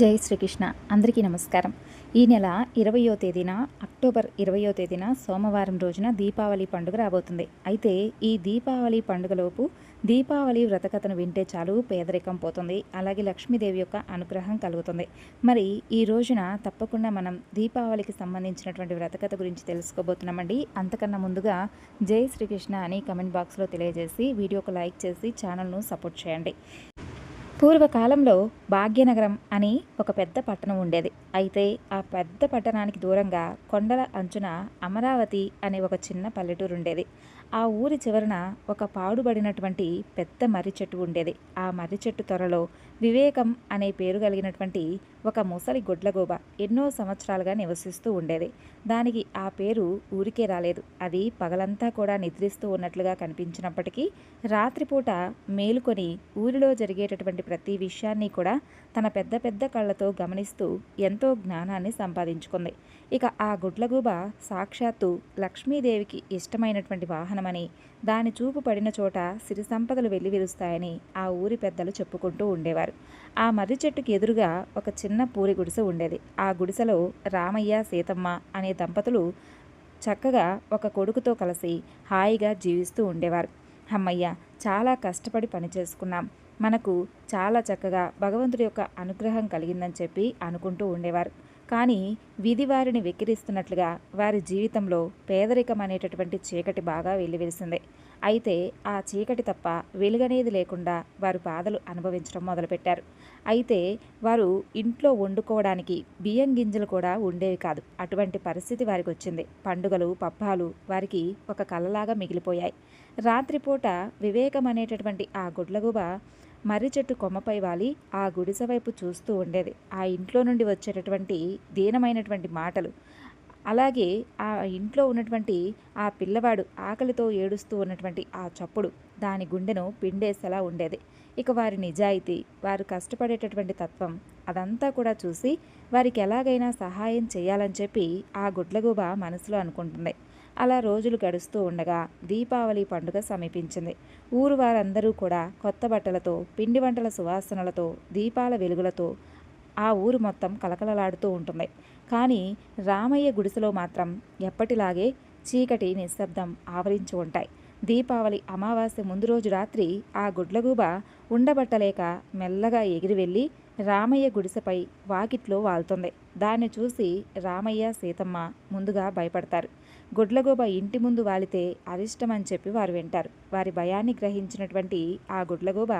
జై శ్రీకృష్ణ. అందరికీ నమస్కారం. ఈ నెల ఇరవయో తేదీన అక్టోబర్ ఇరవయో తేదీన సోమవారం రోజున దీపావళి పండుగ రాబోతుంది. అయితే ఈ దీపావళి పండుగలోపు దీపావళి వ్రతకథను వింటే చాలు పేదరికం పోతుంది. అలాగే లక్ష్మీదేవి యొక్క అనుగ్రహం కలుగుతుంది. మరి ఈ రోజున తప్పకుండా మనం దీపావళికి సంబంధించినటువంటి వ్రతకథ గురించి తెలుసుకోబోతున్నామండి. అంతకన్నా ముందుగా జై శ్రీకృష్ణ అని కమెంట్ బాక్స్లో తెలియజేసి వీడియోకు లైక్ చేసి ఛానల్ను సపోర్ట్ చేయండి. పూర్వకాలంలో భాగ్యనగరం అని ఒక పెద్ద పట్టణం ఉండేది. అయితే ఆ పెద్ద పట్టణానికి దూరంగా కొండల అంచున అమరావతి అనే ఒక చిన్న పల్లెటూరు ఉండేది ఆ ఊరి చివరన ఒక పాడుబడినటువంటి పెద్ద మర్రి చెట్టు ఉండేది. ఆ మర్రి చెట్టు త్వరలో వివేకం అనే పేరు కలిగినటువంటి ఒక ముసలి గుడ్లగోబ ఎన్నో సంవత్సరాలుగా నివసిస్తూ ఉండేది. దానికి ఆ పేరు ఊరికే రాలేదు. అది పగలంతా కూడా నిద్రిస్తూ ఉన్నట్లుగా కనిపించినప్పటికీ రాత్రిపూట మేలుకొని ఊరిలో జరిగేటటువంటి ప్రతి విషయాన్ని కూడా తన పెద్ద పెద్ద కళ్ళతో గమనిస్తూ ఎంతో జ్ఞానాన్ని సంపాదించుకుంది. ఇక ఆ గుడ్లగూబ సాక్షాత్తు లక్ష్మీదేవికి ఇష్టమైనటువంటి వాహనమని దాని చూపు పడిన చోట సిరి సంపదలు వెల్లివిరుస్తాయని ఆ ఊరి పెద్దలు చెప్పుకుంటూ ఉండేవారు. ఆ మర్రి చెట్టుకి ఎదురుగా ఒక చిన్న పూరి గుడిసె ఉండేది. ఆ గుడిసెలో రామయ్య సీతమ్మ అనే దంపతులు చక్కగా ఒక కొడుకుతో కలిసి హాయిగా జీవిస్తూ ఉండేవారు. అమ్మయ్య చాలా కష్టపడి పని చేసుకున్నాం. మనకు చాలా చక్కగా భగవంతుడి యొక్క అనుగ్రహం కలిగిందని చెప్పి అనుకుంటూ ఉండేవారు. కానీ విధి వారిని వెక్కిరిస్తున్నట్లుగా వారి జీవితంలో పేదరికం అనేటటువంటి చీకటి బాగా వెల్లివిరిసింది. అయితే ఆ చీకటి తప్ప వెలుగనేది లేకుండా వారు బాధలు అనుభవించడం మొదలుపెట్టారు. అయితే వారు ఇంట్లో వండుకోవడానికి బియ్యం గింజలు కూడా ఉండేవి కాదు. అటువంటి పరిస్థితి వారికి వచ్చింది. పండుగలు పబ్బాలు వారికి ఒక కలలాగా మిగిలిపోయాయి. రాత్రిపూట వివేకం అనేటటువంటి ఆ గుడ్లగూబ మర్రి చెట్టు కొమ్మపై వాలి ఆ గుడిసె వైపు చూస్తూ ఉండేది. ఆ ఇంట్లో నుండి వచ్చేటటువంటి దీనమైనటువంటి మాటలు. అలాగే ఆ ఇంట్లో ఉన్నటువంటి ఆ పిల్లవాడు ఆకలితో ఏడుస్తూ ఉన్నటువంటి ఆ చప్పుడు దాని గుండెను పిండేసేలా ఉండేది. ఇక వారి నిజాయితీ వారు కష్టపడేటటువంటి తత్వం అదంతా కూడా చూసి వారికి ఎలాగైనా సహాయం చేయాలని చెప్పి ఆ గుడ్లగూబ మనసులో అనుకుంటుంది. అలా రోజులు గడుస్తూ ఉండగా దీపావళి పండుగ సమీపించింది. ఊరు వారందరూ కూడా కొత్త బట్టలతో పిండి వంటల సువాసనలతో దీపాల వెలుగులతో ఆ ఊరు మొత్తం కలకలలాడుతూ ఉంటుంది. కానీ రామయ్య గుడిసెలో మాత్రం ఎప్పటిలాగే చీకటి నిశ్శబ్దం ఆవరించి ఉంటాయి. దీపావళి అమావాస్య ముందు రోజు రాత్రి ఆ గుడ్లగూబ ఉండబట్టలేక మెల్లగా ఎగిరి వెళ్ళి రామయ్య గుడిసెపై వాకిట్లో వాళ్తుంది. దాన్ని చూసి రామయ్య సీతమ్మ ముందుగా భయపడతారు. గుడ్లగోబ ఇంటి ముందు వాలితే అరిష్టమని చెప్పి వారు వింటారు. వారి భయాన్ని గ్రహించినటువంటి ఆ గుడ్లగోబ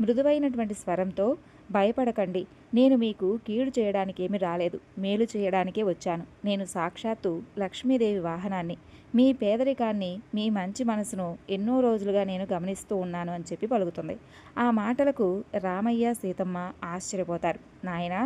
మృదువైనటువంటి స్వరంతో భయపడకండి నేను మీకు కీడు చేయడానికి ఏమి రాలేదు. మేలు చేయడానికే వచ్చాను. నేను సాక్షాత్తు లక్ష్మీదేవి వాహనాన్ని మీ పేదరికాన్ని మీ మంచి మనసును ఎన్నో రోజులుగా నేను గమనిస్తూ ఉన్నాను అని చెప్పి పలుకుతుంది. ఆ మాటలకు రామయ్య సీతమ్మ ఆశ్చర్యపోతారు. నాయన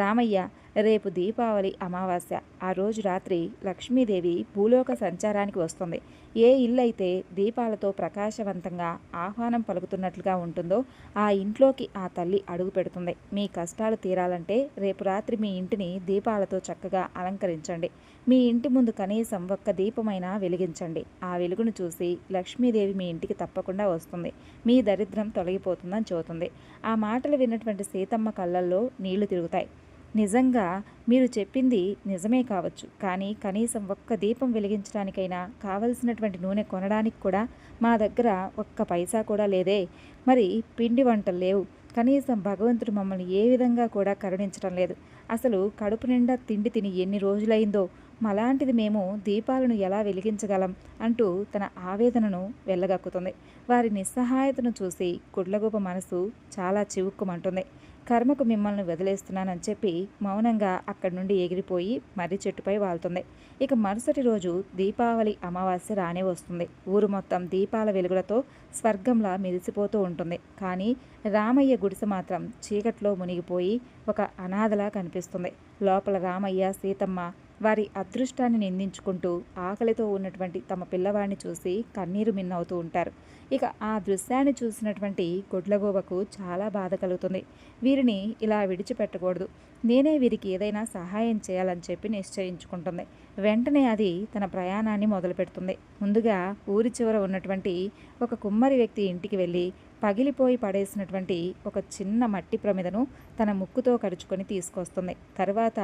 రామయ్య రేపు దీపావళి అమావాస్య. ఆ రోజు రాత్రి లక్ష్మీదేవి భూలోక సంచారానికి వస్తుంది. ఏ ఇల్లు అయితే దీపాలతో ప్రకాశవంతంగా ఆహ్వానం పలుకుతున్నట్లుగా ఉంటుందో ఆ ఇంట్లోకి ఆ తల్లి అడుగు పెడుతుంది. మీ కష్టాలు తీరాలంటే రేపు రాత్రి మీ ఇంటిని దీపాలతో చక్కగా అలంకరించండి. మీ ఇంటి ముందు కనీసం ఒక్క దీపమైన వెలిగించండి. ఆ వెలుగును చూసి లక్ష్మీదేవి మీ ఇంటికి తప్పకుండా వస్తుంది. మీ దరిద్రం తొలగిపోతుందని చూతుంది ఆ మాటలు విన్నటువంటి సీతమ్మ కళ్ళల్లో నీళ్ళు తిరుగుతాయి. నిజంగా మీరు చెప్పింది నిజమే కావచ్చు. కానీ కనీసం ఒక్క దీపం వెలిగించడానికైనా కావలసినటువంటి నూనె కొనడానికి కూడా మా దగ్గర ఒక్క పైసా కూడా లేదే. మరి పిండి వంటలు లేవు. కనీసం భగవంతుడు మమ్మల్ని ఏ విధంగా కూడా కరుణించడం లేదు. అసలు కడుపు నిండా తిండి తిని ఎన్ని రోజులైందో మలాంటిది మేము దీపాలను ఎలా వెలిగించగలం అంటూ తన ఆవేదనను వెళ్ళగక్కుతుంది వారి నిస్సహాయతను చూసి గుడ్లగూప మనసు చాలా చివుక్కుమంటుంది. కర్మకు మిమ్మల్ని వదిలేస్తున్నానని చెప్పి మౌనంగా అక్కడి నుండి ఎగిరిపోయి మర్రి చెట్టుపై వాళ్తుంది. ఇక మరుసటి రోజు దీపావళి అమావాస్య రానే వస్తుంది. ఊరు మొత్తం దీపాల వెలుగులతో స్వర్గంలా మెరిసిపోతూ ఉంటుంది. కానీ రామయ్య గుడిసె మాత్రం చీకట్లో మునిగిపోయి ఒక అనాథలా కనిపిస్తుంది. లోపల రామయ్య సీతమ్మ వారి అదృష్టాన్ని నిందించుకుంటూ ఆకలితో ఉన్నటువంటి తమ పిల్లవాడిని చూసి కన్నీరు మిన్నవుతూ ఉంటారు. ఇక ఆ దృశ్యాన్ని చూసినటువంటి గొడ్లగోవకు చాలా బాధ కలుగుతుంది. వీరిని ఇలా విడిచిపెట్టకూడదు. నేనే వీరికి ఏదైనా సహాయం చేయాలని చెప్పి నిశ్చయించుకుంటుంది. వెంటనే అది తన ప్రయాణాన్ని మొదలుపెడుతుంది. ముందుగా ఊరి చివర ఉన్నటువంటి ఒక కుమ్మరి వ్యక్తి ఇంటికి వెళ్ళి పగిలిపోయి పడేసినటువంటి ఒక చిన్న మట్టి ప్రమిదను తన ముక్కుతో కరుచుకొని తీసుకొస్తుంది. తర్వాత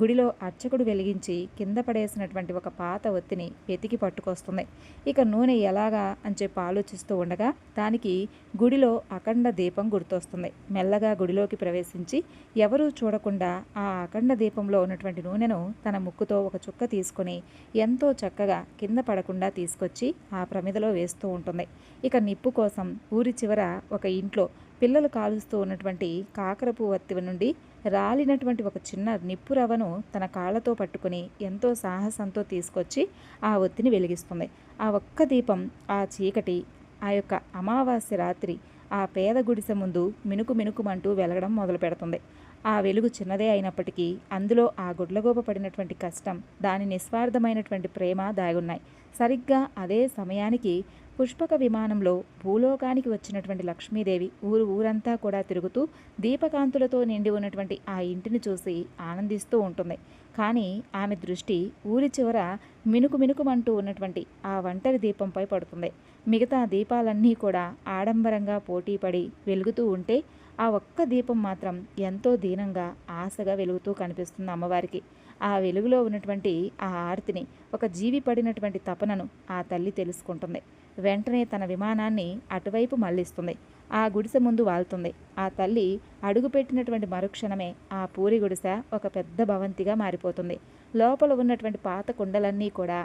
గుడిలో అర్చకుడు వెలిగించి కింద పడేసినటువంటి ఒక పాత ఒత్తిని వెతికి పట్టుకొస్తుంది. ఇక నూనె ఎలాగా అని చెప్పి ఆలోచిస్తూ ఉండగా దానికి గుడిలో అఖండ దీపం గుర్తొస్తుంది. మెల్లగా గుడిలోకి ప్రవేశించి ఎవరూ చూడకుండా ఆ అఖండ దీపంలో ఉన్నటువంటి నూనెను తన ముక్కుతో ఒక చుక్క తీసుకొని ఎంతో చక్కగా కింద పడకుండా తీసుకొచ్చి ఆ ప్రమిదలో వేస్తూ ఉంటుంది. ఇక నిప్పు కోసం ఊరి చివర ఒక ఇంట్లో పిల్లలు కాలుస్తూ ఉన్నటువంటి కాకరపు వత్తివ నుండి రాలినటువంటి ఒక చిన్న నిప్పు రవ్వను తన కాళ్ళతో పట్టుకుని ఎంతో సాహసంతో తీసుకొచ్చి ఆ ఒత్తిని వెలిగిస్తుంది. ఆ ఒక్క దీపం ఆ చీకటి ఆ యొక్క అమావాస్య రాత్రి ఆ పేద గుడిసె ముందు మినుకు మినుకుమంటూ వెలగడం మొదలు పెడుతుంది. ఆ వెలుగు చిన్నదే అయినప్పటికీ అందులో ఆ గుడ్లగోప పడినటువంటి కష్టం దాని నిస్వార్థమైనటువంటి ప్రేమ దాగున్నాయి. సరిగ్గా అదే సమయానికి పుష్పక విమానంలో భూలోకానికి వచ్చినటువంటి లక్ష్మీదేవి ఊరు ఊరంతా కూడా తిరుగుతూ దీపకాంతులతో నిండి ఉన్నటువంటి ఆ ఇంటిని చూసి ఆనందిస్తూ ఉంటుంది. కానీ ఆమె దృష్టి ఊరి చివర మినుకు మినుకుమంటూ ఉన్నటువంటి ఆ ఒంటరి దీపంపై పడుతుంది. మిగతా దీపాలన్నీ కూడా ఆడంబరంగా పోటీపడి వెలుగుతూ ఉంటే ఆ ఒక్క దీపం మాత్రం ఎంతో దీనంగా ఆశగా వెలుగుతూ కనిపిస్తుంది అమ్మవారికి. ఆ వెలుగులో ఉన్నటువంటి ఆ ఆర్తిని ఒక జీవి పడినటువంటి తపనను ఆ తల్లి తెలుసుకుంటుంది. వెంటనే తన విమానాన్ని అటువైపు మళ్ళిస్తుంది ఆ గుడిసె ముందు వాళ్తుంది. ఆ తల్లి అడుగుపెట్టినటువంటి మరుక్షణమే ఆ పూరి గుడిసె ఒక పెద్ద భవంతిగా మారిపోతుంది. లోపల ఉన్నటువంటి పాత కుండలన్నీ కూడా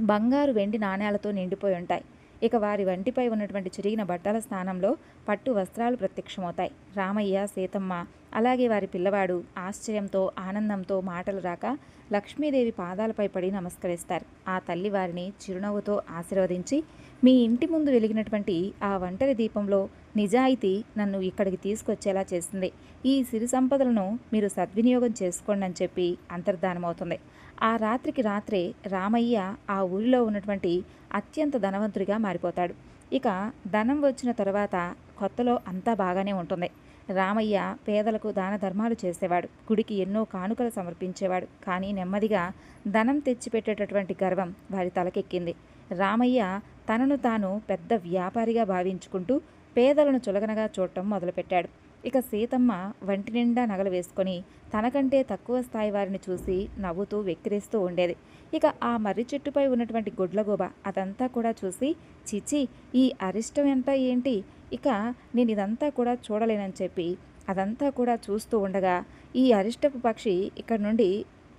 బంగారు వెండి నాణ్యాలతో నిండిపోయి ఉంటాయి. ఇక వారి వంటిపై ఉన్నటువంటి చిరిగిన బట్టల స్థానంలో పట్టు వస్త్రాలు ప్రత్యక్షమవుతాయి. రామయ్య సీతమ్మ అలాగే వారి పిల్లవాడు ఆశ్చర్యంతో ఆనందంతో మాటలు రాక లక్ష్మీదేవి పాదాలపై పడి నమస్కరిస్తారు. ఆ తల్లి వారిని చిరునవ్వుతో ఆశీర్వదించి మీ ఇంటి ముందు వెలిగినటువంటి ఆ ఒంటరి దీపంలో నిజాయితీ నన్ను ఇక్కడికి తీసుకొచ్చేలా చేసింది. ఈ సిరి సంపదలను మీరు సద్వినియోగం చేసుకోండి అని చెప్పి అంతర్ధానమవుతుంది. ఆ రాత్రికి రాత్రే రామయ్య ఆ ఊరిలో ఉన్నటువంటి అత్యంత ధనవంతుడిగా మారిపోతాడు. ఇక ధనం వచ్చిన తర్వాత కొత్తలో అంతా బాగానే ఉంటుంది. రామయ్య పేదలకు దాన ధర్మాలు చేసేవాడు. గుడికి ఎన్నో కానుకలు సమర్పించేవాడు. కానీ నెమ్మదిగా ధనం తెచ్చిపెట్టేటటువంటి గర్వం వారి తలకెక్కింది. రామయ్య తనను తాను పెద్ద వ్యాపారిగా భావించుకుంటూ పేదలను చులగనగా చూడటం మొదలుపెట్టాడు. ఇక సీతమ్మ వంటి నిండా నగలు వేసుకొని తనకంటే తక్కువ స్థాయి వారిని చూసి నవ్వుతూ వెక్కిరిస్తూ ఉండేది. ఇక ఆ మర్రి చెట్టుపై ఉన్నటువంటి గుడ్లగోబ అదంతా కూడా చూసి చిచి ఈ అరిష్టం ఎంత ఏంటి? ఇక నేను ఇదంతా కూడా చూడలేనని చెప్పి అదంతా కూడా చూస్తూ ఉండగా ఈ అరిష్టపు పక్షి ఇక్కడ నుండి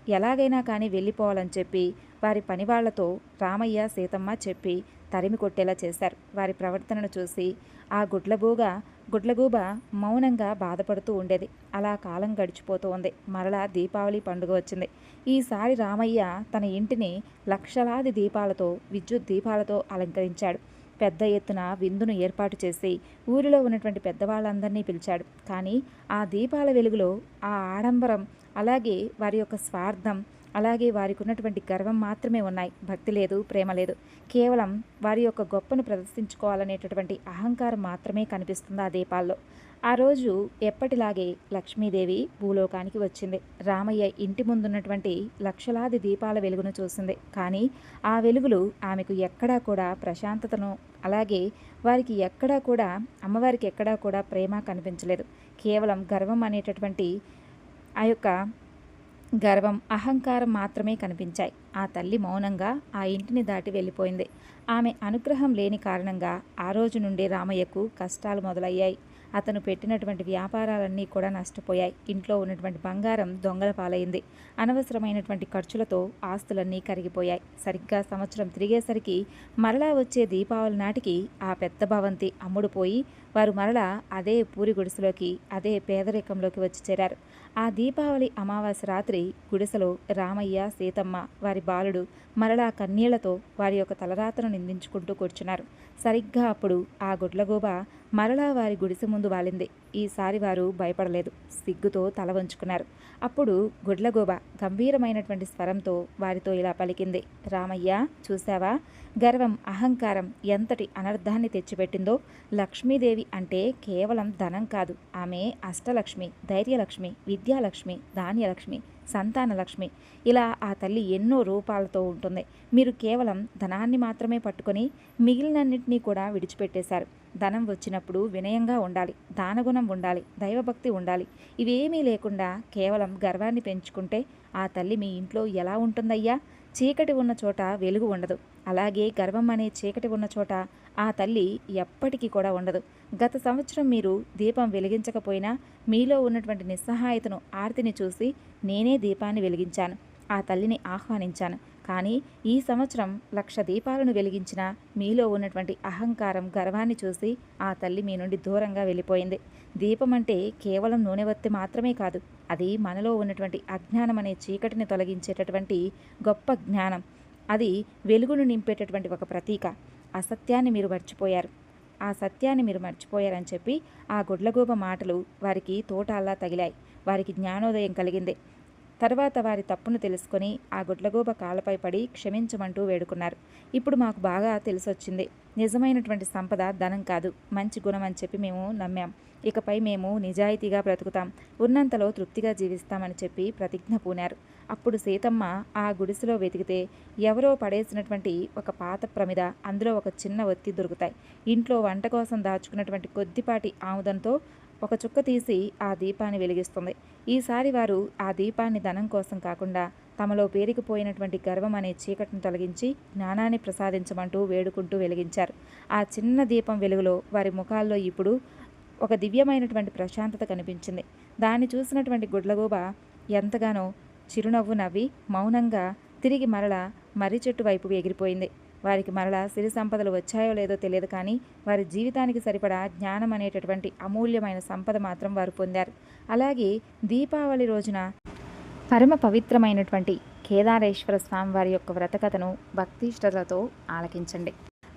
ఎలాగైనా కానీ వెళ్ళిపోవాలని చెప్పి వారి పనివాళ్ళతో రామయ్య సీతమ్మ చెప్పి తరిమి కొట్టేలా చేశారు. వారి ప్రవర్తనను చూసి ఆ గుడ్లబూగ గుడ్లగూబ మౌనంగా బాధపడుతూ ఉండేది. అలా కాలం గడిచిపోతూ ఉంది మరలా దీపావళి పండుగ వచ్చింది. ఈసారి రామయ్య తన ఇంటిని లక్షలాది దీపాలతో విద్యుత్ దీపాలతో అలంకరించాడు. పెద్ద ఎత్తున విందును ఏర్పాటు చేసి ఊరిలో ఉన్నటువంటి పెద్దవాళ్ళందరినీ పిలిచాడు. కానీ ఆ దీపాల వెలుగులో ఆ ఆడంబరం అలాగే వారి యొక్క స్వార్థం అలాగే వారికి ఉన్నటువంటి గర్వం మాత్రమే ఉన్నాయి. భక్తి లేదు ప్రేమ లేదు. కేవలం వారి యొక్క గొప్పను ప్రదర్శించుకోవాలనేటటువంటి అహంకారం మాత్రమే కనిపిస్తుంది ఆ దీపాల్లో. ఆ రోజు ఎప్పటిలాగే లక్ష్మీదేవి భూలోకానికి వచ్చింది. రామయ్య ఇంటి ముందున్నటువంటి లక్షలాది దీపాల వెలుగును చూసింది. కానీ ఆ వెలుగులు ఆమెకు ఎక్కడా కూడా ప్రశాంతతను అలాగే వారికి ఎక్కడా కూడా అమ్మవారికి ఎక్కడా కూడా ప్రేమ కనిపించలేదు. కేవలం గర్వం అనేటటువంటి ఆ యొక్క గర్వం అహంకారం మాత్రమే కనిపించాయి. ఆ తల్లి మౌనంగా ఆ ఇంటిని దాటి వెళ్ళిపోయింది. ఆమె అనుగ్రహం లేని కారణంగా ఆ రోజు నుండి రామయ్యకు కష్టాలు మొదలయ్యాయి. అతను పెట్టినటువంటి వ్యాపారాలన్నీ కూడా నష్టపోయాయి. ఇంట్లో ఉన్నటువంటి బంగారం దొంగల పాలైంది. అనవసరమైనటువంటి ఖర్చులతో ఆస్తులన్నీ కరిగిపోయాయి. సరిగ్గా సంవత్సరం తిరిగేసరికి మరలా వచ్చే దీపావళి నాటికి ఆ పెద్ద భవంతి అమ్ముడుపోయి వారు మరలా అదే పూరి గుడిసెలోకి అదే పేదరికంలోకి వచ్చి చేరారు. ఆ దీపావళి అమావాస్య రాత్రి గుడిసెలో రామయ్య సీతమ్మ వారి బాలుడు మరలా కన్నీళ్ళతో వారి యొక్క తలరాతను నిందించుకుంటూ కూర్చున్నారు. సరిగ్గా అప్పుడు ఆ గుడ్లగూబ మరలా వారి గుడిసె ముందు వాలింది. ఈసారి వారు భయపడలేదు. సిగ్గుతో తల వంచుకున్నారు. అప్పుడు గుడ్లగోబ గంభీరమైనటువంటి స్వరంతో వారితో ఇలా పలికింది. రామయ్య చూశావా? గర్వం అహంకారం ఎంతటి అనర్థాన్ని తెచ్చిపెట్టిందో లక్ష్మీదేవి అంటే కేవలం ధనం కాదు. ఆమె అష్టలక్ష్మి ధైర్యలక్ష్మి విద్యాలక్ష్మి ధాన్యలక్ష్మి సంతానలక్ష్మి. ఇలా ఆ తల్లి ఎన్నో రూపాలతో ఉంటుంది. మీరు కేవలం ధనాన్ని మాత్రమే పట్టుకొని మిగిలినన్నింటినీ కూడా విడిచిపెట్టేశారు. ధనం వచ్చినప్పుడు వినయంగా ఉండాలి దానగుణం ఉండాలి దైవభక్తి ఉండాలి. ఇవేమీ లేకుండా కేవలం గర్వాన్ని పెంచుకుంటే ఆ తల్లి మీ ఇంట్లో ఎలా ఉంటుందయ్యా? చీకటి ఉన్న చోట వెలుగు ఉండదు. అలాగే గర్వం అనే చీకటి ఉన్న చోట ఆ తల్లి ఎప్పటికీ కూడా ఉండదు. గత సంవత్సరం మీరు దీపం వెలిగించకపోయినా మీలో ఉన్నటువంటి నిస్సహాయతను ఆర్తిని చూసి నేనే దీపాన్ని వెలిగించాను. ఆ తల్లిని ఆహ్వానించాను. కానీ ఈ సంవత్సరం లక్ష దీపాలను వెలిగించిన మీలో ఉన్నటువంటి అహంకారం గర్వాన్ని చూసి ఆ తల్లి మీ నుండి దూరంగా వెళ్ళిపోయింది. దీపం అంటే కేవలం నూనె వత్తి మాత్రమే కాదు అది మనలో ఉన్నటువంటి అజ్ఞానం అనే చీకటిని తొలగించేటటువంటి గొప్ప జ్ఞానం. అది వెలుగును నింపేటటువంటి ఒక ప్రతీక. అసత్యాన్ని మీరు మర్చిపోయారు. ఆ సత్యాన్ని మీరు మర్చిపోయారని చెప్పి ఆ గుడ్లగూబ మాటలు వారికి తోటాల్లా తగిలాయి. వారికి జ్ఞానోదయం కలిగింది. తర్వాత వారి తప్పును తెలుసుకొని ఆ గుడ్లగూబ కాలపై పడి క్షమించమంటూ వేడుకున్నారు. ఇప్పుడు మాకు బాగా తెలిసొచ్చింది. నిజమైనటువంటి సంపద ధనం కాదు. మంచి గుణం అని చెప్పి మేము నమ్మాం. ఇకపై మేము నిజాయితీగా బ్రతుకుతాం. ఉన్నంతలో తృప్తిగా జీవిస్తామని చెప్పి ప్రతిజ్ఞ పూనారు. అప్పుడు సీతమ్మ ఆ గుడిసెలో వెతికితే ఎవరో పడేసినటువంటి ఒక పాత ప్రమిద అందులో ఒక చిన్న ఒత్తి దొరుకుతాయి. ఇంట్లో వంట కోసం దాచుకున్నటువంటి కొద్దిపాటి ఆముదంతో ఒక చుక్క తీసి ఆ దీపాన్ని వెలిగిస్తుంది. ఈసారి వారు ఆ దీపాన్ని ధనం కోసం కాకుండా తమలో పేరుకుపోయినటువంటి గర్వం అనే చీకటిని తొలగించి జ్ఞానాన్ని ప్రసాదించమంటూ వేడుకుంటూ వెలిగించారు. ఆ చిన్న దీపం వెలుగులో వారి ముఖాల్లో ఇప్పుడు ఒక దివ్యమైనటువంటి ప్రశాంతత కనిపించింది. దాన్ని చూసినటువంటి గుడ్లగూబ ఎంతగానో చిరునవ్వు నవ్వి మౌనంగా తిరిగి మరల మర్రి చెట్టు వైపు ఎగిరిపోయింది. వారికి మరలా సిరి సంపదలు వచ్చాయో లేదో తెలియదు కానీ వారి జీవితానికి సరిపడా జ్ఞానం అనేటటువంటి అమూల్యమైన సంపద మాత్రం వారు పొందారు. అలాగే దీపావళి రోజున పరమ పవిత్రమైనటువంటి కేదారేశ్వర స్వామివారి యొక్క వ్రతకథను భక్తిష్టలతో ఆలకించండి.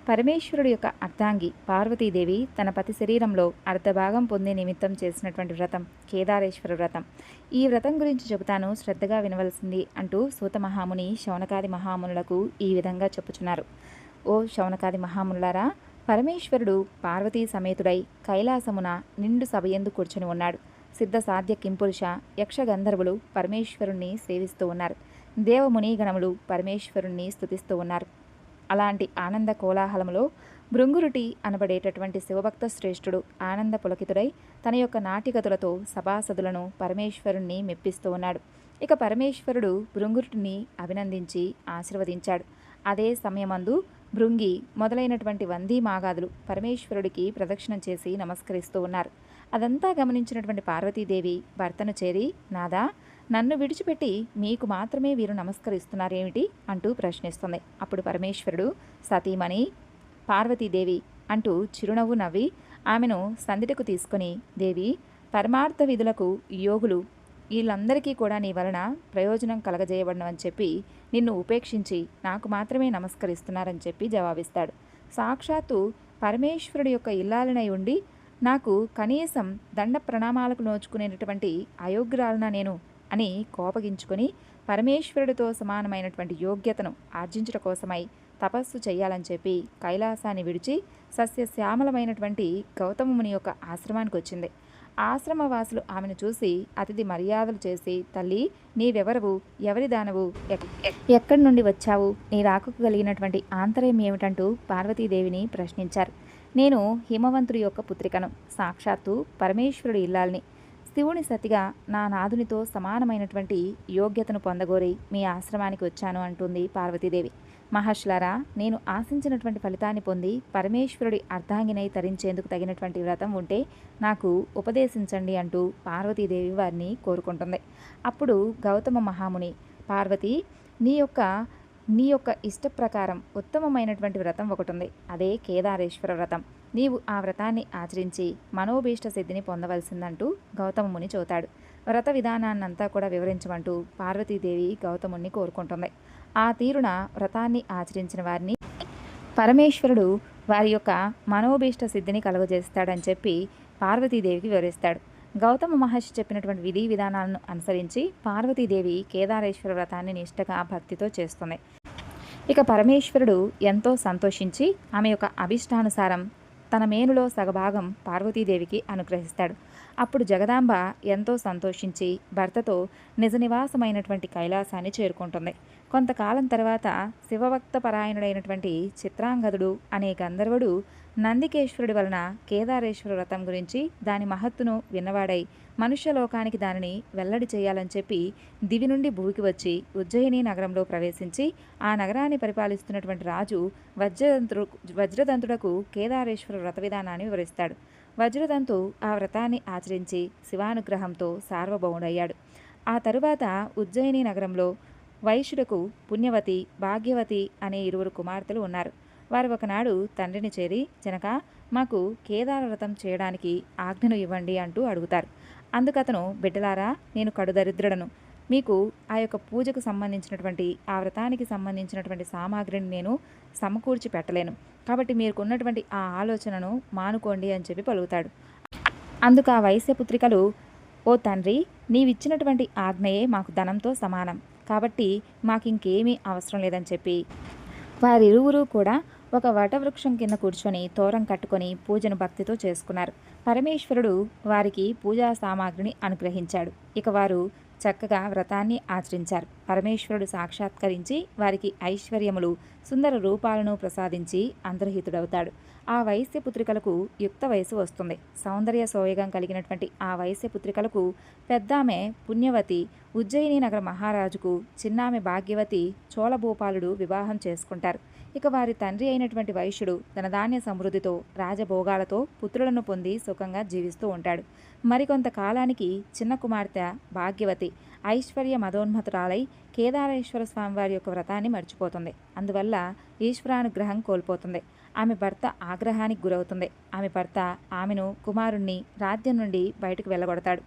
పరమేశ్వరుడు యొక్క అర్ధాంగి పార్వతీదేవి తన పతి శరీరంలో అర్ధభాగం పొందే నిమిత్తం చేసినటువంటి వ్రతం కేదారేశ్వర వ్రతం. ఈ వ్రతం గురించి చెబుతాను శ్రద్ధగా వినవలసింది అంటూ సూత మహాముని శౌనకాది మహామునులకు ఈ విధంగా చెప్పుచున్నారు. ఓ శౌనకాది మహామునులారా పరమేశ్వరుడు పార్వతీ సమేతుడై కైలాసమున నిండు సభయందు కూర్చొని ఉన్నాడు. సిద్ధ సాధ్య కింపురుష యక్షగంధర్వులు పరమేశ్వరుణ్ణి సేవిస్తూ ఉన్నారు. దేవమునిగణములు పరమేశ్వరుణ్ణి స్తుతిస్తూ ఉన్నారు. అలాంటి ఆనంద కోలాహలములో భృంగురుటి అనబడేటటువంటి శివభక్త శ్రేష్ఠుడు ఆనంద పులకితుడై తన యొక్క నాటికతులతో సభాసదులను పరమేశ్వరుణ్ణి మెప్పిస్తూ ఉన్నాడు. ఇక పరమేశ్వరుడు భృంగురుటిని అభినందించి ఆశీర్వదించాడు. అదే సమయమందు భృంగి మొదలైనటువంటి వందీ మాగాదులు పరమేశ్వరుడికి ప్రదక్షిణం చేసి నమస్కరిస్తూ ఉన్నారు. అదంతా గమనించినటువంటి పార్వతీదేవి భర్తను చేరి నాదా నన్ను విడిచిపెట్టి మీకు మాత్రమే వీరు నమస్కరిస్తున్నారేమిటి అంటూ ప్రశ్నిస్తుంది. అప్పుడు పరమేశ్వరుడు సతీమణి పార్వతీదేవి అంటూ చిరునవ్వు నవ్వి ఆమెను సందిటకు తీసుకొని దేవి పరమార్థ విధులకు యోగులు వీళ్ళందరికీ కూడా నీ వలన ప్రయోజనం కలగజేయబడినవని చెప్పి నిన్ను ఉపేక్షించి నాకు మాత్రమే నమస్కరిస్తున్నారని చెప్పి జవాబిస్తాడు. సాక్షాత్తు పరమేశ్వరుడి యొక్క ఇల్లాలనై ఉండి నాకు కనీసం దండ ప్రణామాలకు నోచుకునేటటువంటి అయోగ్యురాలన నేను? అని కోపగించుకొని పరమేశ్వరుడితో సమానమైనటువంటి యోగ్యతను ఆర్జించడం కోసమై తపస్సు చేయాలని చెప్పి కైలాసాన్ని విడిచి సస్యశ్యామలమైనటువంటి గౌతముని యొక్క ఆశ్రమానికి వచ్చింది. ఆశ్రమవాసులు ఆమెను చూసి అతిథి మర్యాదలు చేసి తల్లి నీవెవరవు? ఎవరి దానవు? ఎక్కడి నుండి వచ్చావు? నీ రాకకు కలిగినటువంటి ఆంతర్యం ఏమిటంటూ పార్వతీదేవిని ప్రశ్నించారు. నేను హిమవంతుడి యొక్క పుత్రికను. సాక్షాత్తు పరమేశ్వరుడి ఇల్లాల్ని. శివుని సతిగా నా నాదునితో సమానమైనటువంటి యోగ్యతను పొందగోరి మీ ఆశ్రమానికి వచ్చాను అంటుంది పార్వతీదేవి. మహర్షులారా నేను ఆశించినటువంటి ఫలితాన్ని పొంది పరమేశ్వరుడి అర్ధాంగినై తరించేందుకు తగినటువంటి వ్రతం ఉంటే నాకు ఉపదేశించండి అంటూ పార్వతీదేవి వారిని కోరుకుంటుంది. అప్పుడు గౌతమ మహాముని పార్వతి నీ యొక్క నీ యొక్క ఇష్ట ప్రకారం ఉత్తమమైనటువంటి వ్రతం ఒకటి ఉంది. అదే కేదారేశ్వర వ్రతం. నీవు ఆ వ్రతాన్ని ఆచరించి మనోభీష్ట సిద్ధిని పొందవలసిందంటూ గౌతముని చూతాడు. వ్రత విధానాన్నంతా కూడా వివరించమంటూ పార్వతీదేవి గౌతముణ్ణి కోరుకుంటుంది. ఆ తీరున వ్రతాన్ని ఆచరించిన వారిని పరమేశ్వరుడు వారి యొక్క మనోభీష్ట సిద్ధిని కలుగజేస్తాడని చెప్పి పార్వతీదేవికి వివరిస్తాడు. గౌతమ మహర్షి చెప్పినటువంటి విధి విధానాలను అనుసరించి పార్వతీదేవి కేదారేశ్వర వ్రతాన్ని నిష్టగా భక్తితో చేస్తుంది. ఇక పరమేశ్వరుడు ఎంతో సంతోషించి ఆమె యొక్క అభిష్టానుసారం తన మేనులో సగభాగం పార్వతీదేవికి అనుగ్రహిస్తాడు. అప్పుడు జగదాంబ ఎంతో సంతోషించి భర్తతో నిజ నివాసమైనటువంటి కైలాసాన్ని చేరుకుంటుంది. కొంతకాలం తర్వాత శివభక్త పరాయణుడైనటువంటి చిత్రాంగదుడు అనే గంధర్వుడు నందికేశ్వరుడి వలన కేదారేశ్వర వ్రతం గురించి దాని మహత్తును విన్నవాడై మనుష్యలోకానికి దానిని వెల్లడి చేయాలని చెప్పి దివి నుండి భూమికి వచ్చి ఉజ్జయిని నగరంలో ప్రవేశించి ఆ నగరాన్ని పరిపాలిస్తున్నటువంటి రాజు వజ్రదంతుడు వజ్రదంతుడకు కేదారేశ్వర వ్రత విధానాన్ని వివరిస్తాడు. వజ్రదంతు ఆ వ్రతాన్ని ఆచరించి శివానుగ్రహంతో సార్వభౌముడయ్యాడు. ఆ తరువాత ఉజ్జయిని నగరంలో వైశ్యుడకు పుణ్యవతి భాగ్యవతి అనే ఇరువురు కుమార్తెలు ఉన్నారు. వారు ఒకనాడు తండ్రిని చేరి జనక మాకు కేదార వ్రతం చేయడానికి ఆజ్ఞను ఇవ్వండి అంటూ అడుగుతారు. అందుకతను బిడ్డలారా నేను కడుదరిద్రుడను. మీకు ఆ యొక్క పూజకు సంబంధించినటువంటి ఆ వ్రతానికి సంబంధించినటువంటి సామాగ్రిని నేను సమకూర్చి పెట్టలేను. కాబట్టి మీరుకున్నటువంటి ఆ ఆలోచనను మానుకోండి అని చెప్పి పలుకుతాడు. అందుకు ఆ వైశ్యపుత్రికలు ఓ తండ్రి నీవిచ్చినటువంటి ఆజ్ఞయే మాకు ధనంతో సమానం. కాబట్టి మాకు ఇంకేమీ అవసరం లేదని చెప్పి. వారిరువురు కూడా ఒక వటవృక్షం కింద కూర్చొని తోరం కట్టుకొని పూజను భక్తితో చేసుకున్నారు. పరమేశ్వరుడు వారికి పూజా సామాగ్రిని అనుగ్రహించాడు. ఇక వారు చక్కగా వ్రతాన్ని ఆచరించారు. పరమేశ్వరుడు సాక్షాత్కరించి వారికి ఐశ్వర్యములు సుందర రూపాలను ప్రసాదించి అంతర్హితుడవుతాడు. ఆ వయస్య పుత్రికలకు యుక్త వయసు వస్తుంది. సౌందర్య సోయగం కలిగినటువంటి ఆ వయస్య పుత్రికలకు పెద్దామె పుణ్యవతి ఉజ్జయిని నగర మహారాజుకు చిన్నామె భాగ్యవతి చోళభూపాలుడు వివాహం చేసుకుంటారు. ఇక వారి తండ్రి అయినటువంటి వైశ్యుడు ధనధాన్య సమృద్ధితో రాజభోగాలతో పుత్రులను పొంది సుఖంగా జీవిస్తూ ఉంటాడు. మరికొంత కాలానికి చిన్న కుమార్తె భాగ్యవతి ఐశ్వర్య మదోన్మతురాలై కేదారేశ్వర స్వామివారి యొక్క వ్రతాన్ని మర్చిపోతుంది. అందువల్ల ఈశ్వరానుగ్రహం కోల్పోతుంది. ఆమె భర్త ఆగ్రహానికి గురవుతుంది. ఆమె భర్త ఆమెను కుమారుణ్ణి రాజ్యం నుండి బయటకు వెళ్ళగొడతాడు.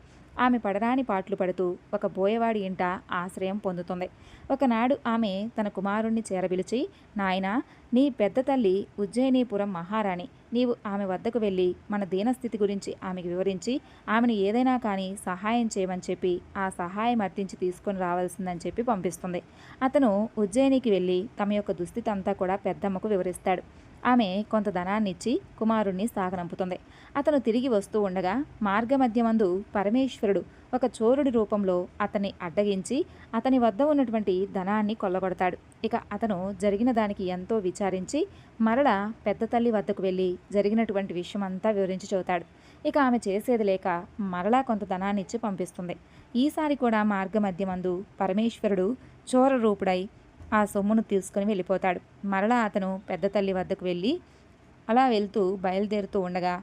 ఆమె పడరాని పాటలు పడుతూ ఒక బోయవాడి ఇంట ఆశ్రయం పొందుతుంది. ఒకనాడు ఆమె తన కుమారుణ్ణి చేరబిలిచి నాయనా నీ పెద్ద తల్లి ఉజ్జయినీపురం మహారాణి. నీవు ఆమె వద్దకు వెళ్ళి మన దీనస్థితి గురించి ఆమెకు వివరించి ఆమెను ఏదైనా కానీ సహాయం చేయమని చెప్పి ఆ సహాయం అర్థించి తీసుకొని రావాల్సిందని చెప్పి పంపిస్తుంది. అతను ఉజ్జయినికి వెళ్ళి తమ యొక్క దుస్థితి అంతా కూడా పెద్దమ్మకు వివరిస్తాడు. ఆమె కొంత ధనాన్ని ఇచ్చి కుమారుణ్ణి సాగనంపుతుంది. అతను తిరిగి వస్తూ ఉండగా మార్గమధ్యమందు పరమేశ్వరుడు ఒక చోరుడి రూపంలో అతన్ని అడ్డగించి అతని వద్ద ఉన్నటువంటి ధనాన్ని కొల్లగొడతాడు. ఇక అతను జరిగిన దానికి ఎంతో విచారించి మరల పెద్ద తల్లి వద్దకు వెళ్ళి జరిగినటువంటి విషయమంతా వివరించి చెబుతాడు. ఇక ఆమె చేసేది లేక మరలా కొంత ధనాన్ని ఇచ్చి పంపిస్తుంది. ఈసారి కూడా మార్గమధ్యమందు పరమేశ్వరుడు చోర రూపుడై ఆ సొమ్మును తీసుకుని వెళ్ళిపోతాడు. మరలా అతను పెద్ద తల్లి వద్దకు వెళ్ళి అలా వెళ్తూ బయలుదేరుతూ ఉండగా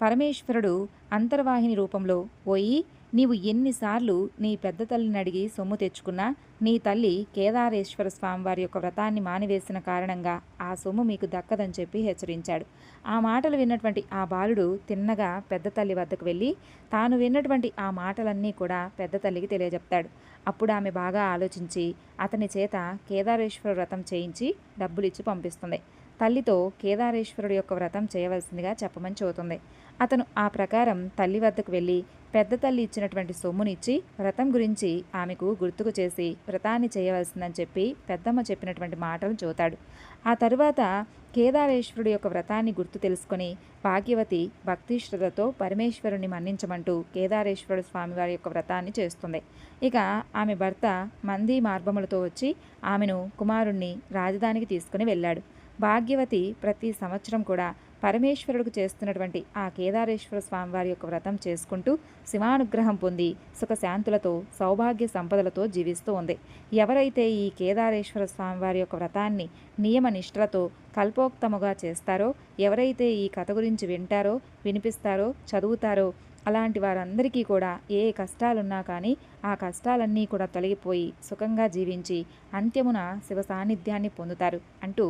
పరమేశ్వరుడు అంతర్వాహిని రూపంలో పోయి నీవు ఎన్నిసార్లు నీ పెద్ద తల్లిని అడిగి సొమ్ము తెచ్చుకున్నా నీ తల్లి కేదారేశ్వర స్వామివారి యొక్క వ్రతాన్ని మానివేసిన కారణంగా ఆ సొమ్ము మీకు దక్కదని చెప్పి హెచ్చరించాడు. ఆ మాటలు విన్నటువంటి ఆ బాలుడు తిన్నగా పెద్ద తల్లి వద్దకు వెళ్ళి తాను విన్నటువంటి ఆ మాటలన్నీ కూడా పెద్ద తల్లికి తెలియజెప్తాడు. అప్పుడు ఆమె బాగా ఆలోచించి అతని చేత కేదారేశ్వర వ్రతం చేయించి డబ్బులిచ్చి పంపిస్తుంది. తల్లితో కేదారేశ్వరుడు యొక్క వ్రతం చేయవలసిందిగా చెప్పమని చెబుతుంది. అతను ఆ ప్రకారం తల్లి వద్దకు వెళ్ళి పెద్ద తల్లి ఇచ్చినటువంటి సొమ్మునిచ్చి వ్రతం గురించి ఆమెకు గుర్తుకు చేసి వ్రతాన్ని చేయవలసిందని చెప్పి పెద్దమ్మ చెప్పినటువంటి మాటలు చూతాడు. ఆ తరువాత కేదారేశ్వరుడు యొక్క వ్రతాన్ని గుర్తు తెలుసుకొని భాగ్యవతి భక్తి శ్రద్ధతో పరమేశ్వరుని మన్నించమంటూ కేదారేశ్వరుడు స్వామివారి యొక్క వ్రతాన్ని చేస్తుంది. ఇక ఆమె భర్త మంది మార్గములతో వచ్చి ఆమెను కుమారుణ్ణి రాజధానికి తీసుకుని వెళ్ళాడు. భాగ్యవతి ప్రతి సంవత్సరం కూడా పరమేశ్వరుడికి చేస్తున్నటువంటి ఆ కేదారేశ్వర స్వామివారి యొక్క వ్రతం చేసుకుంటూ శివానుగ్రహం పొంది సుఖశాంతులతో సౌభాగ్య సంపదలతో జీవిస్తూ ఉంది. ఎవరైతే ఈ కేదారేశ్వర స్వామివారి యొక్క వ్రతాన్ని నియమ నిష్ఠలతో కల్పోక్తముగా చేస్తారో ఎవరైతే ఈ కథ గురించి వింటారో వినిపిస్తారో చదువుతారో అలాంటి వారందరికీ కూడా ఏ కష్టాలున్నా కానీ ఆ కష్టాలన్నీ కూడా తొలగిపోయి సుఖంగా జీవించి అంత్యమున శివ సాన్నిధ్యాన్ని పొందుతారు అంటూ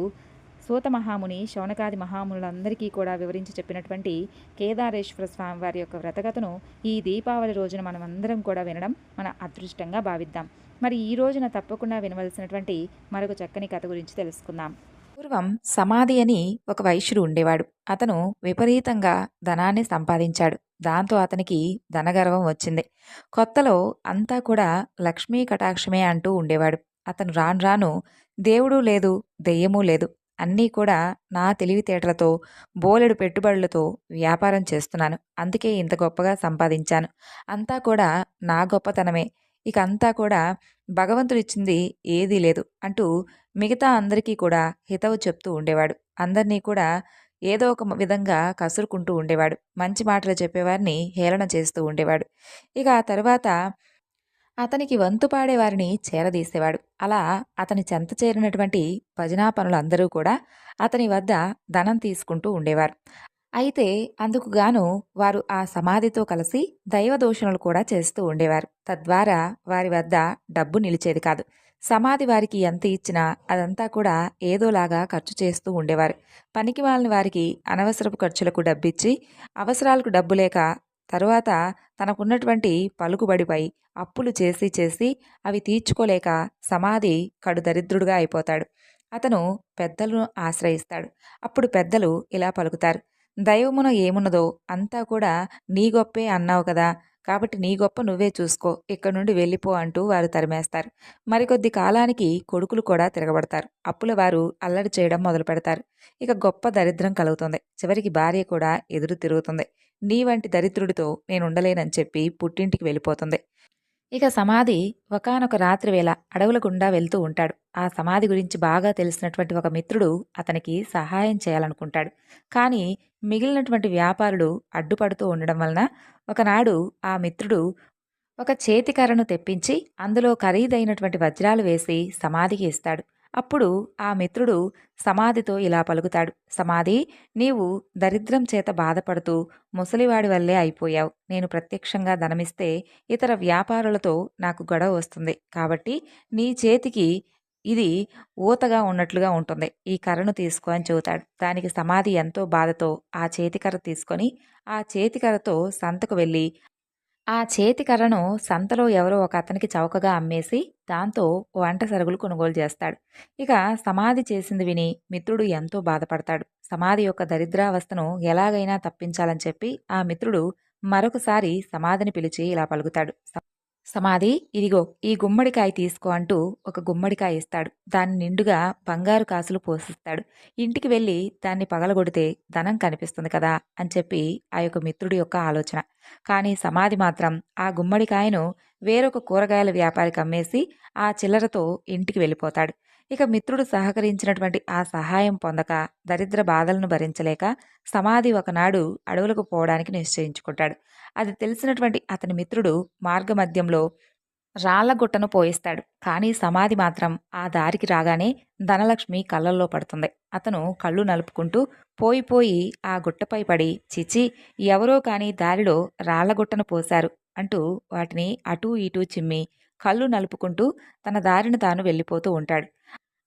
సూత మహాముని శౌనకాది మహామునులందరికీ కూడా వివరించి చెప్పినటువంటి కేదారేశ్వర స్వామి వారి యొక్క వ్రతగతను ఈ దీపావళి రోజున మనం అందరం కూడా వినడం మన అదృష్టంగా భావిద్దాం. మరి ఈ రోజున తప్పకుండా వినవలసినటువంటి మరొక చక్కని కథ గురించి తెలుసుకుందాం. పూర్వం సమాధి అని ఒక వైశ్యుడు ఉండేవాడు. అతను విపరీతంగా ధనాన్ని సంపాదించాడు. దాంతో అతనికి ధనగర్వం వచ్చింది. కొత్తలో అంతా కూడా లక్ష్మీ కటాక్షమే అంటూ ఉండేవాడు. అతను రాను రాను దేవుడు లేదు దెయ్యమూ లేదు. అన్నీ కూడా నా తెలివితేటలతో బోలెడు పెట్టుబడులతో వ్యాపారం చేస్తున్నాను. అందుకే ఇంత గొప్పగా సంపాదించాను. అంతా కూడా నా గొప్పతనమే. ఇక అంతా కూడా భగవంతుడిచ్చింది ఏదీ లేదు అంటూ మిగతా అందరికీ కూడా హితవు చెప్తూ ఉండేవాడు. అందరినీ కూడా ఏదో ఒక విధంగా కసురుకుంటూ ఉండేవాడు. మంచి మాటలు చెప్పేవారిని హేళన చేస్తూ ఉండేవాడు. ఇక ఆ తర్వాత అతనికి వంతు పాడేవారిని చేరదీసేవాడు. అలా అతని చెంత చేరినటువంటి భజనా పనులందరూ కూడా అతని వద్ద ధనం తీసుకుంటూ ఉండేవారు. అయితే అందుకుగాను వారు ఆ సమాధితో కలిసి దైవదూషణలు కూడా చేస్తూ ఉండేవారు. తద్వారా వారి వద్ద డబ్బు నిలిచేది కాదు. సమాధి వారికి ఎంత ఇచ్చినా అదంతా కూడా ఏదోలాగా ఖర్చు చేస్తూ ఉండేవారు. పనికి వాళ్ళని వారికి అనవసరపు ఖర్చులకు డబ్బిచ్చి అవసరాలకు డబ్బు లేక తరువాత తనకున్నటువంటి పలుకుబడిపై అప్పులు చేసి చేసి అవి తీర్చుకోలేక సమాధి కడు దరిద్రుడుగా అయిపోతాడు. అతను పెద్దలను ఆశ్రయిస్తాడు. అప్పుడు పెద్దలు ఇలా పలుకుతారు. దైవమున ఏమున్నదో అంతా కూడా నీ గొప్పే అన్నావు కదా! కాబట్టి నీ గొప్ప నువ్వే చూసుకో. ఇక్కడి నుండి వెళ్ళిపో అంటూ వారు తరిమేస్తారు. మరికొద్ది కాలానికి కొడుకులు కూడా తిరగబడతారు. అప్పుల వారు అల్లరి చేయడం మొదలు పెడతారు ఇక గొప్ప దరిద్రం కలుగుతుంది. చివరికి భార్య కూడా ఎదురు తిరుగుతుంది. నీ వంటి దరిద్రుడితో నేను ఉండలేనని చెప్పి పుట్టింటికి వెళ్ళిపోతుంది. ఇక సమాధి ఒకనొక రాత్రి వేళ అడవుల గుండా వెళ్తూ ఉంటాడు. ఆ సమాధి గురించి బాగా తెలిసినటువంటి ఒక మిత్రుడు అతనికి సహాయం చేయాలనుకుంటాడు. కానీ మిగిలినటువంటి వ్యాపారులు అడ్డుపడుతూ ఉండడం వలన ఒకనాడు ఆ మిత్రుడు ఒక చేతికర్రను తెప్పించి అందులో ఖరీదైనటువంటి వజ్రాలు వేసి సమాధికి ఇస్తాడు. అప్పుడు ఆ మిత్రుడు సమాధితో ఇలా పలుకుతాడు. సమాధి నీవు దరిద్రం చేత బాధపడుతూ ముసలివాడి వల్లే అయిపోయావు. నేను ప్రత్యక్షంగా ధనమిస్తే ఇతర వ్యాపారులతో నాకు గొడవ వస్తుంది. కాబట్టి నీ చేతికి ఇది ఊతగా ఉన్నట్లుగా ఉంటుంది. ఈ కర్రను తీసుకో అని చెబుతాడు. దానికి సమాధి ఎంతో బాధతో ఆ చేతికర్ర తీసుకొని ఆ చేతికర్రతో సంతకు వెళ్ళి ఆ చేతి కర్రను సంతలో ఎవరో ఒక అతనికి చౌకగా అమ్మేసి దాంతో వంట సరుకులు కొనుగోలు చేస్తాడు. ఇక సమాధి చేసింది విని మిత్రుడు ఎంతో బాధపడతాడు. సమాధి యొక్క దరిద్రావస్థను ఎలాగైనా తప్పించాలని చెప్పి ఆ మిత్రుడు మరొకసారి సమాధిని పిలిచి ఇలా పలుకుతాడు. సమాధి ఇదిగో ఈ గుమ్మడికాయ తీసుకో అంటూ ఒక గుమ్మడికాయ ఇస్తాడు. దాన్ని నిండుగా బంగారు కాసులు పోషిస్తాడు ఇంటికి వెళ్ళి దాన్ని పగలగొడితే ధనం కనిపిస్తుంది కదా అని చెప్పి ఆ యొక్క మిత్రుడి యొక్క ఆలోచన. కానీ సమాధి మాత్రం ఆ గుమ్మడికాయను వేరొక కూరగాయల వ్యాపారికి అమ్మేసి ఆ చిల్లరతో ఇంటికి వెళ్ళిపోతాడు. ఇక మిత్రుడు సహకరించినటువంటి ఆ సహాయం పొందక దరిద్ర బాధలను భరించలేక సమాధి ఒకనాడు అడవులకు పోవడానికి నిశ్చయించుకుంటాడు. అది తెలిసినటువంటి అతని మిత్రుడు మార్గమధ్యంలో రాళ్ళగుట్టను పోయిస్తాడు. కానీ సమాధి మాత్రం ఆ దారికి రాగానే ధనలక్ష్మి కళ్ళల్లో పడుతుంది. అతను కళ్ళు నలుపుకుంటూ పోయిపోయి ఆ గుట్టపై పడి చిచి ఎవరో కాని దారిలో రాళ్ళగుట్టను పోశారు అంటూ వాటిని అటూ ఇటూ చిమ్మి కళ్ళు నలుపుకుంటూ తన దారిని తాను వెళ్ళిపోతూ ఉంటాడు.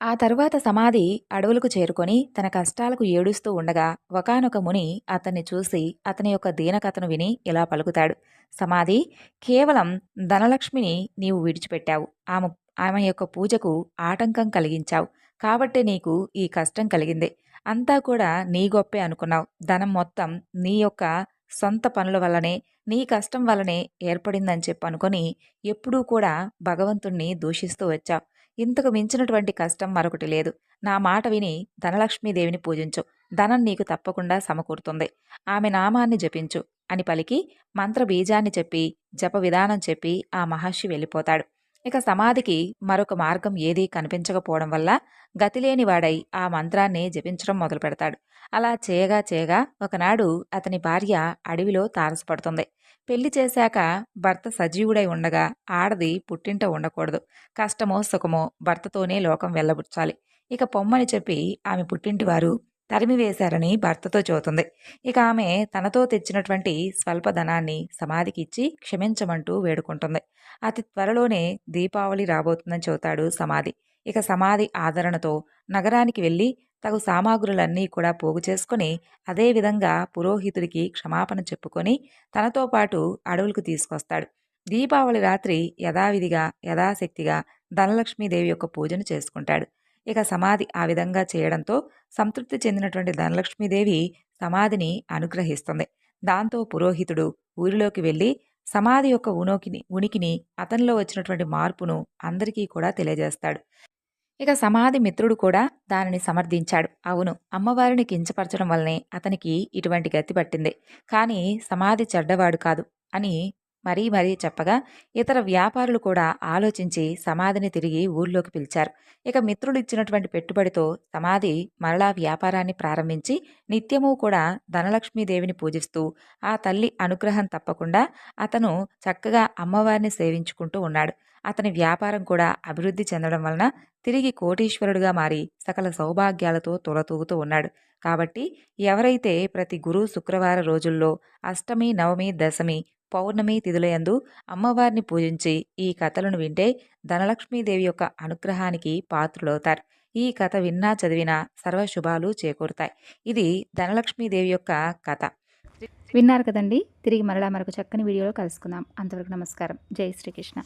ఆ తరువాత సమాధి అడవులకు చేరుకొని తన కష్టాలకు ఏడుస్తూ ఉండగా ఒకనొక ముని అతన్ని చూసి అతని యొక్క దీనకథను విని ఇలా పలుకుతాడు. సమాధి కేవలం ధనలక్ష్మిని నీవు విడిచిపెట్టావు. ఆమె ఆమె యొక్క పూజకు ఆటంకం కలిగించావు. కాబట్టే నీకు ఈ కష్టం కలిగింది. అంతా కూడా నీ గొప్పే అనుకున్నావు. ధనం మొత్తం నీ యొక్క సొంత పనుల వల్లనే నీ కష్టం వల్లనే ఏర్పడిందని చెప్పి అనుకొని ఎప్పుడూ కూడా భగవంతుణ్ణి దూషిస్తూ వచ్చావు. ఇంతకు మించినటువంటి కష్టం మరొకటి లేదు. నా మాట విని ధనలక్ష్మీదేవిని పూజించు. ధనం నీకు తప్పకుండా సమకూరుతుంది. ఆమె నామాన్ని జపించు అని పలికి మంత్ర బీజాన్ని చెప్పి జప విధానం చెప్పి ఆ మహర్షి వెళ్ళిపోతాడు. ఇక సమాధికి మరొక మార్గం ఏదీ కనిపించకపోవడం వల్ల గతిలేని వాడై ఆ మంత్రాన్ని జపించడం మొదలు పెడతాడు అలా చేయగా చేయగా ఒకనాడు అతని భార్య అడవిలో తారసపడుతుంది. పెళ్ళి చేశాక భర్త సజీవుడై ఉండగా ఆడది పుట్టింట ఉండకూడదు. కష్టమో సుఖమో భర్తతోనే లోకం వెళ్ళబుచ్చాలి ఇక పొమ్మని చెప్పి ఆమె పుట్టింటి వారు తరిమివేశారని భర్తతో చూతుంది ఇక ఆమె తనతో తెచ్చినటువంటి స్వల్ప ధనాన్ని సమాధికి ఇచ్చి క్షమించమంటూ వేడుకుంటుంది. అతి త్వరలోనే దీపావళి రాబోతుందని చెబుతాడు సమాధి. ఇక సమాధి ఆదరణతో నగరానికి వెళ్ళి తగు సామాగ్రులన్నీ కూడా పోగు చేసుకుని అదేవిధంగా పురోహితుడికి క్షమాపణ చెప్పుకొని తనతో పాటు అడవులకు తీసుకొస్తాడు. దీపావళి రాత్రి యథావిధిగా యథాశక్తిగా ధనలక్ష్మీదేవి యొక్క పూజను చేసుకుంటాడు. ఇక సమాధి ఆ విధంగా చేయడంతో సంతృప్తి చెందినటువంటి ధనలక్ష్మీదేవి సమాధిని అనుగ్రహిస్తుంది. దాంతో పురోహితుడు ఊరిలోకి వెళ్ళి సమాధి యొక్క ఉనోకిని ఉనికిని అతనిలో వచ్చినటువంటి మార్పును అందరికీ కూడా తెలియజేస్తాడు. ఇక సమాధి మిత్రుడు కూడా దానిని సమర్థించాడు. అవును అమ్మవారిని కించపరచడం వల్లనే అతనికి ఇటువంటి గతి పట్టింది. కానీ సమాధి చెడ్డవాడు కాదు అని మరీ మరీ చెప్పగా ఇతర వ్యాపారులు కూడా ఆలోచించి సమాధిని తిరిగి ఊర్లోకి పిలిచారు. ఇక మిత్రులు ఇచ్చినటువంటి పెట్టుబడితో సమాధి మరలా వ్యాపారాన్ని ప్రారంభించి నిత్యము కూడా ధనలక్ష్మీదేవిని పూజిస్తూ ఆ తల్లి అనుగ్రహం తప్పకుండా అతను చక్కగా అమ్మవారిని సేవించుకుంటూ ఉన్నాడు. అతని వ్యాపారం కూడా అభివృద్ధి చెందడం వలన తిరిగి కోటీశ్వరుడుగా మారి సకల సౌభాగ్యాలతో తొలతూగుతూ ఉన్నాడు. కాబట్టి ఎవరైతే ప్రతి గురు శుక్రవార రోజుల్లో అష్టమి నవమి దశమి పౌర్ణమి తిథులయందు అమ్మవారిని పూజించి ఈ కథలను వింటే ధనలక్ష్మీదేవి యొక్క అనుగ్రహానికి పాత్రులవుతారు. ఈ కథ విన్నా చదివినా సర్వశుభాలు చేకూరుతాయి. ఇది ధనలక్ష్మీదేవి యొక్క కథ. విన్నారు కదండి. తిరిగి మరలా మరొక చక్కని వీడియోలో కలుసుకుందాం. అంతవరకు నమస్కారం. జై శ్రీకృష్ణ.